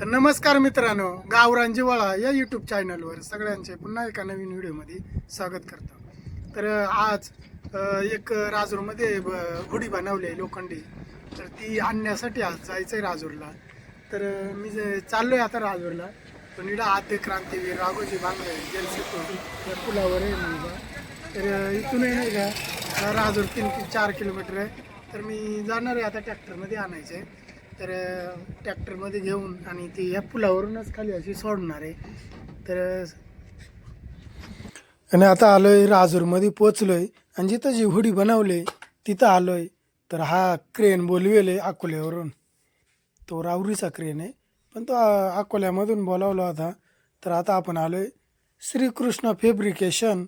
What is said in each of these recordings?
तर नमस्कार मित्रांनो गावरांजीवाळा या यूट्यूब चॅनलवर सगळ्यांचे पुन्हा एका नवीन व्हिडिओमध्ये स्वागत करतो. तर आज एक राजूरमध्ये ब- बनवली आहे लोखंडी. तर ती आणण्यासाठी आज जायचं आहे राजूरला. तर मी जे चाललो आहे आता राजूरला पण इकडं आद्य क्रांतीवीर राघोजी भांगडे जलसेतू या पुलावर आहे मी तर इथून इथूनही नाही का राजूर तीन चार किलोमीटर आहे. तर मी जाणार आहे आता ट्रॅक्टरमध्ये आणायचं आहे तर ट्रॅक्टरमध्ये घेऊन आणि ती या पुलावरूनच खाली अशी सोडणार आहे. तर आणि आता आलोय राजूरमध्ये पोचलोय आणि जिथं जी हुडी बनवली तिथं आलोय. तर हा क्रेन बोलवेल आहे अकोल्यावरून. तो रावरीचा क्रेन आहे पण तो अकोल्यामधून बोलावला होता. तर आता आपण आलोय श्रीकृष्ण फेब्रिकेशन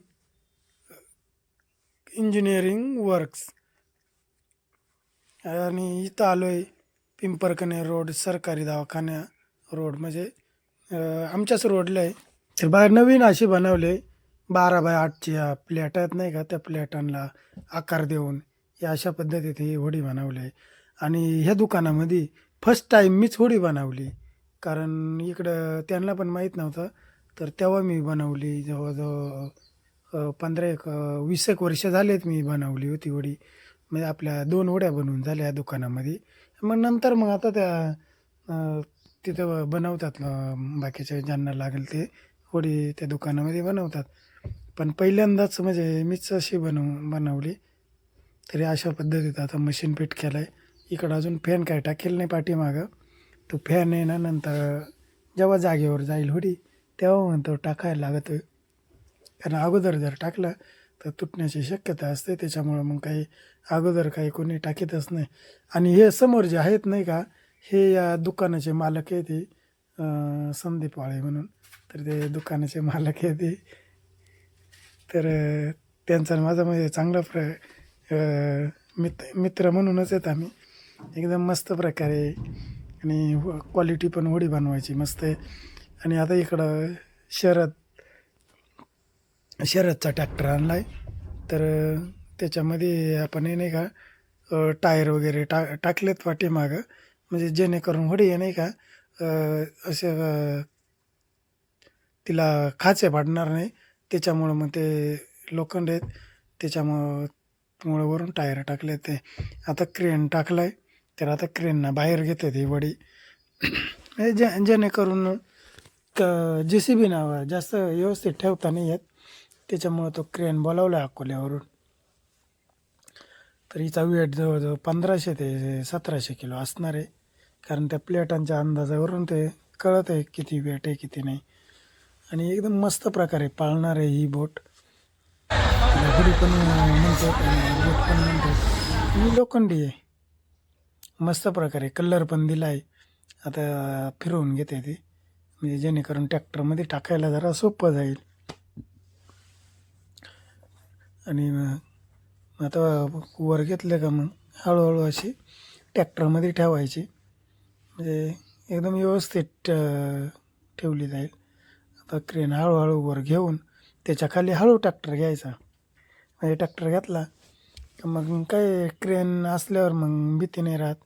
इंजिनिअरिंग वर्क्स. आणि इथं आलोय पिंपरकणे रोड सरकारी दवाखान्या रोड म्हणजे आमच्याच रोडला आहे. तर बाहेर नवीन असे बनवले बारा बाय आठच्या फ्लॅट आहेत नाही का त्या फ्लॅटांना आकार देऊन या अशा पद्धतीत ही होडी बनवली. आहे आणि ह्या दुकानामध्ये फर्स्ट टाईम मीच होडी बनवली. कारण इकडं त्यांना पण माहीत नव्हतं. तर तेव्हा मी बनवली जवळजवळ पंधरा एक वीस एक वर्ष झालेत मी बनवली होती होडी. म्हणजे आपल्या दोन होड्या बनवून झाल्या या दुकानामध्ये. मग नंतर मग आता त्या तिथं बनवतात बाकीचे ज्यांना लागेल ते होडी त्या दुकानामध्ये बनवतात. पण पहिल्यांदाच म्हणजे मीच अशी बनव बनवली. तरी अशा पद्धतीत आता मशीन फिट केलं आहे इकडं अजून फॅन काय टाकेल नाही पाठीमागं. तो फॅन आहे ना नंतर जेव्हा जागेवर जाईल होडी तेव्हा म्हणतो टाकायला लागतो कारण अगोदर जर टाकलं तर तुटण्याची शक्यता असते. त्याच्यामुळं मग काही अगोदर काही कोणी टाकीतच नाही. आणि हे समोर जे आहेत नाही का हे या दुकानाचे मालक आहे ते संदीप वाळे म्हणून. तर ते दुकानाचे मालक आहे ते तर त्यांचा माझा म्हणजे चांगला प्र मित्र मित्र म्हणूनच आहेत आम्ही. एकदम मस्त प्रकारे आणि क्वालिटी पण होडी बनवायची मस्त आहे. आणि आता इकडं शरद शरदचा ट्रॅक्टर आणला आहे तर त्याच्यामध्ये आपण हे नाही का टायर वगैरे टा टाकलेत पाठीमागं. म्हणजे जेणेकरून होडी नाही का असे तिला खाचे पाडणार नाही. त्याच्यामुळं मग ते लोखंड आहेत. त्याच्यामुळं मुळं वरून टायर टाकले ते. आता क्रेन टाकला आहे तर आता क्रेनना बाहेर घेते ती वडी. जे जेणेकरून क जे सी बी नावं जास्त व्यवस्थित ठेवता नाही येत. त्याच्यामुळं तो क्रेन बोलावला आहे अकोल्यावरून. तर हिचा वेट जवळजवळ पंधराशे ते सतराशे किलो असणार आहे. कारण त्या प्लेटांच्या अंदाजावरून ते कळत आहे किती वेट आहे किती नाही. आणि एकदम मस्त प्रकारे पाळणार आहे ही बोट. घडी पण म्हणतो बोट पण म्हणतो लोखंडी आहे. मस्त प्रकारे कलर पण दिला आहे आता फिरवून घेते ती. म्हणजे जेणेकरून ट्रॅक्टरमध्ये टाकायला जरा सोपं जाईल. आणि मग आता वर घेतलं का मग? हळूहळू अशी ट्रॅक्टरमध्ये ठेवायची. म्हणजे एकदम व्यवस्थित ठेवली जाईल. आता क्रेन हळूहळू वर घेऊन त्याच्याखाली हळू ट्रॅक्टर घ्यायचा. म्हणजे ट्रॅक्टर घेतला का मग काय क्रेन असल्यावर मग भीती नाही राहत.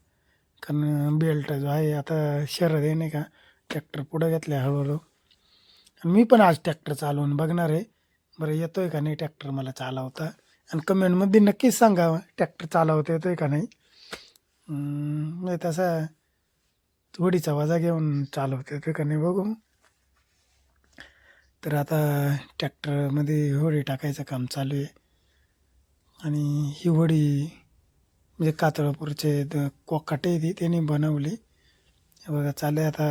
कारण बेल्ट जो आहे आता शरद आहे नाही का ट्रॅक्टर पुढं घेतलं हळूहळू. आणि मी पण आज ट्रॅक्टर चालवून बघणार आहे. बरं येतो आहे का नाही ट्रॅक्टर मला चालवता? आणि कमेंटमध्ये नक्कीच सांगा ट्रॅक्टर चालवता येतो आहे का नाही? नाही म्हणजे तसा होडीचा वाजा घेऊन चालवता येतो का नाही बघू. तर आता ट्रॅक्टरमध्ये होडी टाकायचं काम चालू आहे. आणि ही होडी म्हणजे कातळपूरचे द कोकाटे ती त्यांनी बनवली. बघा चालू आहे आता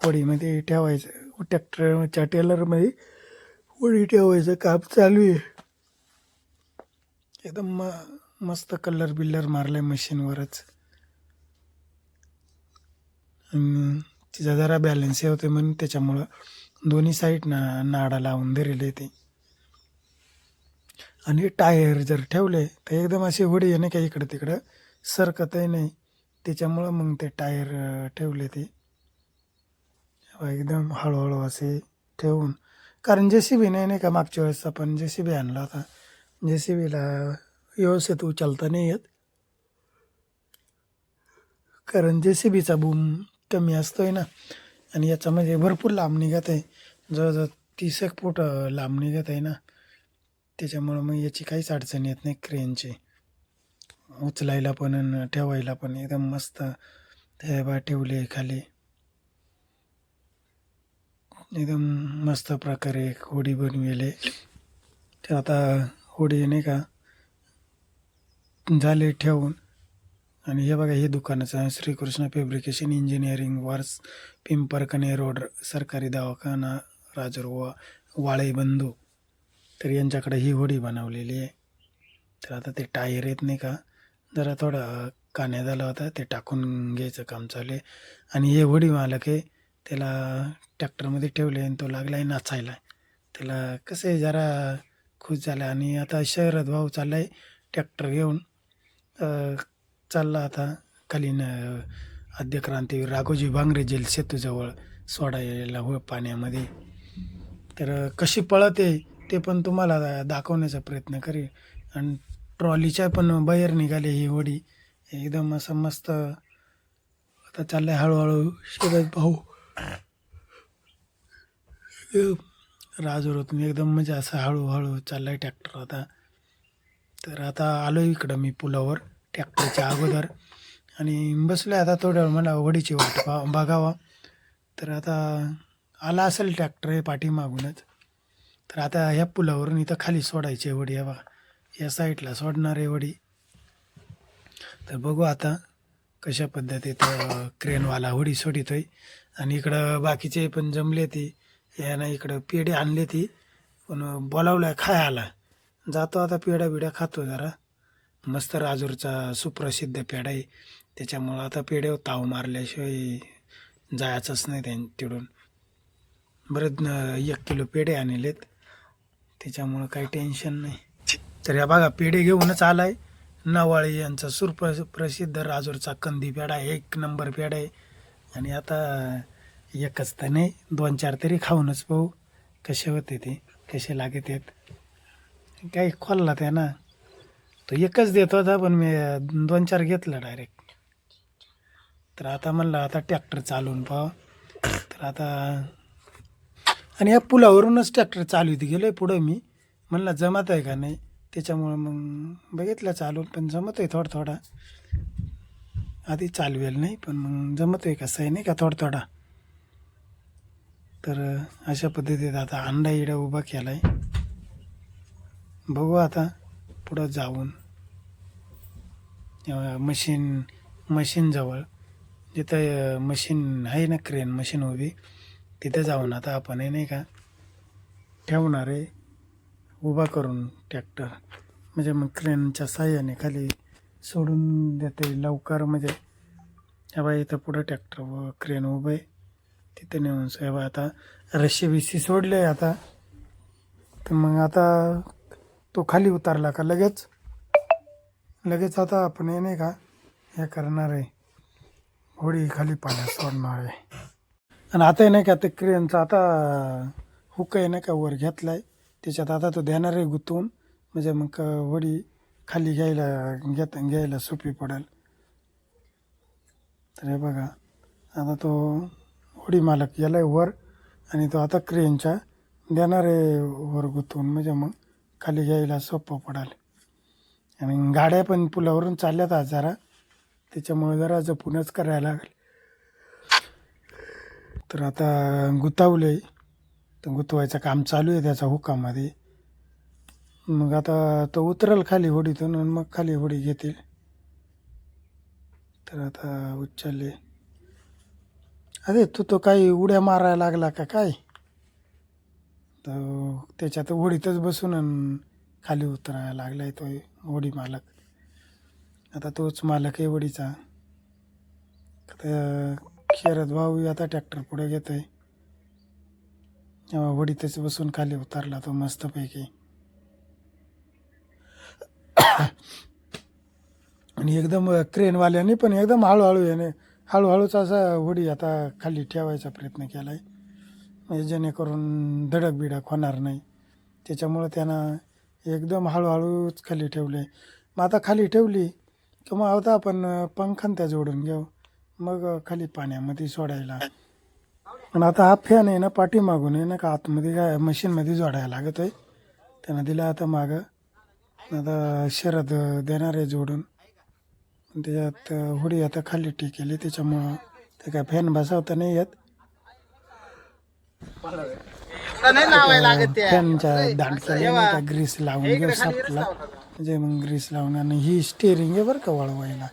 होडीमध्ये ठेवायचं. ट्रॅक्टरच्या टेलरमध्ये होडी ठेवायचं काम चालू आहे. एकदम म मस्त कलर बिल्लर मारला आहे मशीनवरच तिचा जरा बॅलन्स हे होते म्हणून त्याच्यामुळं दोन्ही साईड ना नाडा लावून धरेले ते. आणि टायर जर ठेवले तर एकदम अशी होडी आहे नाही का इकडं तिकडं सरकतही नाही. त्याच्यामुळं मग ते टायर ठेवले ते. एकदम हळूहळू असे ठेवून कारण जे सी बी नाही नाही का मागच्या वेळेस आपण जे सी बी आणला होता. जे सी बीला व्यवस्थित उचलता नाही येत. कारण जे सी बीचा बूम कमी असतोय ना. आणि याच्यामध्ये म्हणजे भरपूर लांब निघत आहे. जवळजवळ तीस एक फूट लांब निघत आहे ना. त्याच्यामुळं मग याची काहीच अडचण येत नाही क्रेनची. उचलायला पण आणि ठेवायला पण एकदम मस्त. त्या बा ठेवले खाली एकदम मस्त प्रकारे एक होडी बनविले. ते आता होडी नाही का झाले ठेवून. आणि हे बघा हे दुकानाचं आहे. Shrikrishna fabrication engineering works Pimparkane road सरकारी दवाखाना राजरोवा वाळे बंधू. तर यांच्याकडे ही होडी बनवलेली आहे. तर आता ते टायर येत नाही का जरा थोडा कान्या झाला होता ते टाकून घ्यायचं काम चालू आहे. आणि हे होडी मालक आहे त्याला ट्रॅक्टरमध्ये ठेवले आणि तो लागला आहे नाचायला. त्याला कसं आहे जरा खुश झाला आणि आता शहरात भाऊ चालला आहे ट्रॅक्टर घेऊन. चालला आता खालीन अं, आद्यक्रांतीवीर राघोजी भांगरे जेल सेतूजवळ सोडायला हो पाण्यामध्ये. तर कशी कशी पळते ते पण तुम्हाला दाखवण्याचा प्रयत्न करेल. आणि ट्रॉलीच्या पण बाहेर निघाले ही होडी एकदम असं मस्त. आता चाललंय हळूहळू. शिरत भाऊ राजूरतून एकदम म्हणजे असं हळूहळू चाललाय ट्रॅक्टर आता. तर आता आलो इकडं मी पुलावर ट्रॅक्टरच्या अगोदर. आणि बसलो आता थोड्या वेळ मला अवघडीची वाट पा बघावा. तर आता आला असेल ट्रॅक्टर हे पाठीमागूनच. तर आता ह्या पुलावरून इथं खाली सोडायची आहे होडी आहे या साईडला सोडणार आहे वडी तर बघू आता. कशा पद्धतीत क्रेनवाला होडी सोडितोय. आणि इकडं बाकीचे पण जमले ती. यानं इकडं पेढे आणले ती. पण बोलावलं खायला. जातो आता पेढा बिडा खातो जरा. मस्त राजूरचा सुप्रसिद्ध पेढा आहे. त्याच्यामुळं आता पेढे ताव मारल्याशिवाय जायचंच नाही त्यां तिकडून बरं एक किलो पेढे आणलेत. त्याच्यामुळं काही टेन्शन नाही. तर या बघा पेढे घेऊनच आलाय. नवाळी यांचा सुरप्र प्रसिद्ध राजूरचा कंदी पेढा एक नंबर पेढा आहे. आणि आता एकच तर नाही दोन चार तरी खाऊनच पाहू कसे होते ते कसे लागत आहेत. काही खोलला ते ना. तो एकच देत होता पण मी दोन चार घेतलं डायरेक्ट तर आता म्हणलं आता ट्रॅक्टर चालवून पाहा. तर आता आणि या पुलावरूनच ट्रॅक्टर चालवित गेलो आहे पुढं मी. म्हणलं जमत आहे का नाही? त्याच्यामुळं मग बघितलं चालून पण जमत आहे थोडा थोडा आधी चालवेल नाही पण मग जमत आहे कसं आहे नाही का थोडा थोडा तर अशा पद्धतीत आता अंडा इडा उभा केला आहे बघू आता पुढं जाऊन. मशीन मशीनजवळ जिथं मशीन आहे ना क्रेन मशीन उभी तिथे जाऊन आता आपण नाही का ठेवणार आहे. उभा करून ट्रॅक्टर म्हणजे मग क्रेनच्या साह्याने खाली सोडून देते लवकर. म्हणजे तेव्हा इथं पुढं ट्रॅक्टर व क्रेन उभं आहे. तिथे नेऊन साहेब आता रस्सी बिस्सी सोडले आता. तर मग आता तो खाली उतारला का लगेच? लगेच आता आपण हे नाही का हे करणार आहे. होडी खाली पाण्यात सोडणार आहे. आणि आता नाही का ते क्रेनचा आता हुक आहे नाही का वर घेतला आहे त्याच्यात आता तो देणार आहे गुंतवून. म्हणजे मग होडी खाली घ्यायला घेत घ्यायला सोपी पडेल. तर हे बघा आता तो होडी मालक याला वर आणि तो आता क्रेनच्या देणार आहे वर गुंतवून. म्हणजे मग खाली घ्यायला सोपं पडेल. आणि गाड्या पण पुलावरून चालल्यात आज जरा. त्याच्यामुळे जरा जपूनच करायला लागेल. तर आता गुतावले तर गुतवायचं काम चालू आहे त्याचा हुकामध्ये. मग आता तो उतरल खाली होडीतून आणि मग खाली होडी घेतील. तर आता उच्चारले अरे तू तो काही उड्या मारायला लागला का काय? तर त्याच्यात होडीतच बसून अन खाली उतरायला लागला आहे तो होडी मालक. आता तोच मालक आहे होडीचा. तर शरद भाऊ आता ट्रॅक्टर पुढे घेतोय. आहे होडीतच बसून खाली उतरला तो मस्तपैकी. आणि एकदम क्रेनवाल्याने पण एकदम हळूहळू याने हळूहळूच असा होडी आता खाली ठेवायचा प्रयत्न केला आहे म्हणजे जेणेकरून धडक बिडक होणार नाही. त्याच्यामुळं त्यानं एकदम हळूहळूच खाली ठेवले मग आता खाली ठेवली की मग आता आपण पंखन त्या जोडून घेऊ. मग खाली पाण्यामध्ये सोडायला. पण आता हा फॅन आहे ना पाठीमागून आहे ना का आतमध्ये काय मशीनमध्ये जोडायला लागत आहे. त्यानं दिला आता मागं. आता शरद देणार आहे जोडून. त्याच्यात हुडी आता खाली टिकेली त्याच्यामुळं ते काय फॅन बसवता नाही येत. फॅनच्या दांडक्याला ग्रीस लावून घेऊ सापला. म्हणजे मग ग्रीस लावून आणि ही स्टेअरिंग आहे बरं का वळवायला.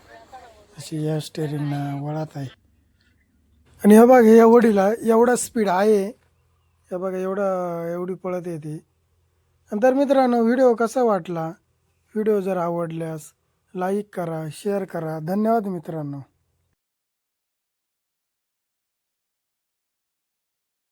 अशी या स्टेअरिंगनं वळत आहे. आणि हे बघा या वडीला एवढा स्पीड आहे. हे बघा एवढा एवढी पळत येते आणि तर मित्रांनो व्हिडिओ कसा वाटला? व्हिडिओ जर आवडल्यास लाईक करा शेअर करा. धन्यवाद मित्रांनो.